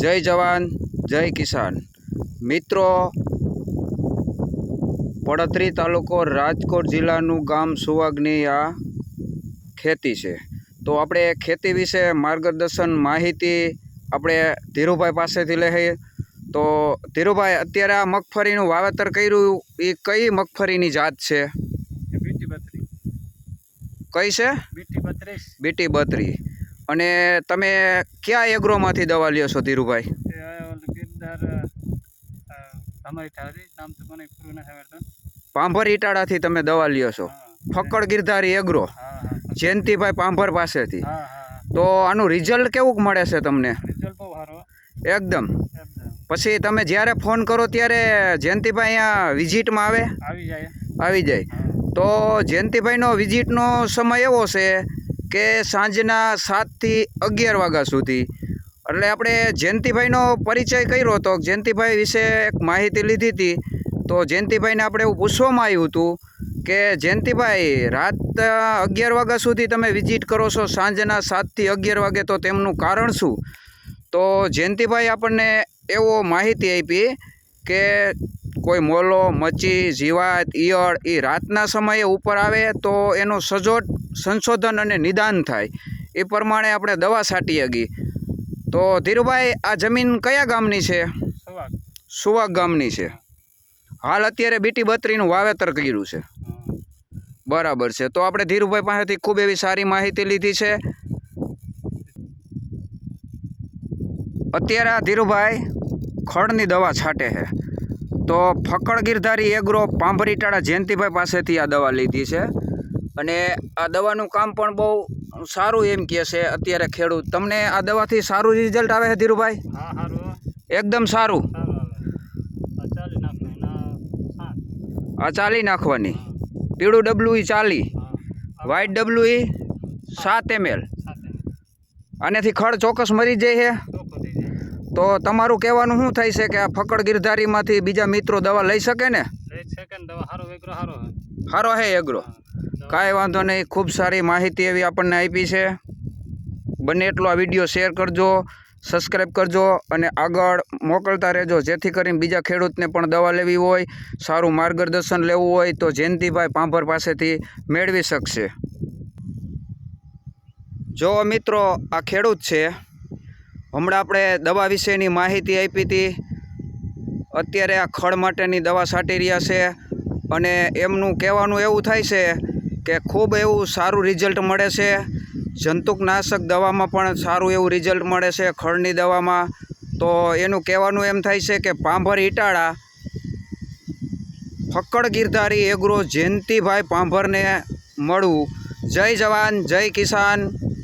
જય જવાન જય કિસાન. મિત્રો પડતરી તાલુકો રાજકોટ જિલ્લાનું ગામ સુવાગની આ ખેતી છે. તો આપણે ખેતી વિશે માર્ગદર્શન માહિતી આપણે ધીરુભાઈ પાસેથી લઈએ. તો ધીરુભાઈ અત્યારે આ મગફળીનું વાવેતર કર્યું એ કઈ મગફળીની જાત છે? બીટી બત્રીસ કઈ છે? બીટી બત્રીસ. બીટી બત્રી. અને તમે કયા એગ્રોમાંથી દવા લ્યો છો ધીરુભાઈ? પાંભર ઈટાળાથી તમે દવા લ્યો છો. ફક્કડ ગિરધારી એગ્રો. જયંતિભાઈ પાંભર પાસેથી. તો આનું રિઝલ્ટ કેવું મળે છે તમને? એકદમ. પછી તમે જ્યારે ફોન કરો ત્યારે જયંતિભાઈ અહીંયા વિઝિટમાં આવે? આવી જાય. આવી જાય. તો જયંતિભાઈનો વિઝિટનો સમય એવો છે? કે સાંજના સાતથી અગિયાર વાગ્યા સુધી. એટલે આપણે જયંતિભાઈનો પરિચય કર્યો હતો જયંતિભાઈ વિશે એક માહિતી લીધી હતી. તો જયંતિભાઈને આપણે એવું પૂછવામાં આવ્યું હતું કે, જયંતિભાઈ, રાત અગિયાર વાગ્યા સુધી તમે વિઝિટ કરો છો, સાંજના સાતથી અગિયાર વાગે તો તેમનું કારણ શું? તો જયંતિભાઈ આપણને એવો માહિતી આપી કે કોઈ મોલો મચી જીવાત ઈયળ એ રાતના સમયે ઉપર આવે તો એનું સજોટ સંશોધન અને નિદાન થાય. એ પ્રમાણે આપણે દવા છાંટી હગી તો ધીરુભાઈ આ જમીન કયા ગામની છે? સવાગ ગામની છે. હાલ અત્યારે બીટી બત્રીનું વાવેતર કર્યું છે. બરાબર છે. તો આપણે ધીરુભાઈ પાસેથી ખૂબ એવી સારી માહિતી લીધી છે. અત્યારે આ ધીરુભાઈ ખડની દવા છાંટે છે. તો ફકડ ગિરધારી એગ્રો પાંભરીટાળા જયંતિભાઈ પાસેથી આ દવા લીધી છે. અને આ દવાનું કામ પણ બહુ સારું એમ કહે છે અત્યારે ખેડૂત. તમને આ દવાથી સારું રિઝલ્ટ આવે છે ધીરુભાઈ? એકદમ સારું. આ ચાલી નાખવું આ ચાલી નાખવાની. પીળું ડબલું ઈ ચાલી. હા. વ્હાઈટ ડબલું ઈ સાત એમએલ. આનેથી ખડ ચોક્કસ મરી જાય છે. તો તમારું કહેવાનું શું થાય છે કે આ ફકડ ગિરધારીમાંથી બીજા મિત્રો દવા લઈ શકે ને? સારો હે એગ્રો. કાંઈ વાંધો નહીં ખૂબ સારી માહિતી એવી આપણને આપી છે. બને એટલો આ વીડિયો શેર કરજો સબસ્ક્રાઈબ કરજો અને આગળ મોકલતા રહેજો. જેથી કરીને બીજા ખેડૂતને પણ દવા લેવી હોય સારું માર્ગદર્શન લેવું હોય તો જયંતિભાઈ પાંભર પાસેથી મેળવી શકશે. જો મિત્રો આ ખેડૂત છે હમણાં આપણે દવા વિશેની માહિતી આપી હતી. અત્યારે આ ખળ માટેની દવા છાંટી રહ્યા છે અને એમનું કહેવાનું એવું થાય છે કે ખૂબ એવું સારું રિઝલ્ટ મળે છે. જંતુકનાશક દવામાં પણ સારું એવું રિઝલ્ટ મળે છે ખળની દવામાં. તો એનું કહેવાનું એમ થાય છે કે પાંભર ઈટાળા, ફક્કડ ગિરધારી એગ્રો જયંતિભાઈ પાંભરને મળવું. જય જવાન, જય કિસાન.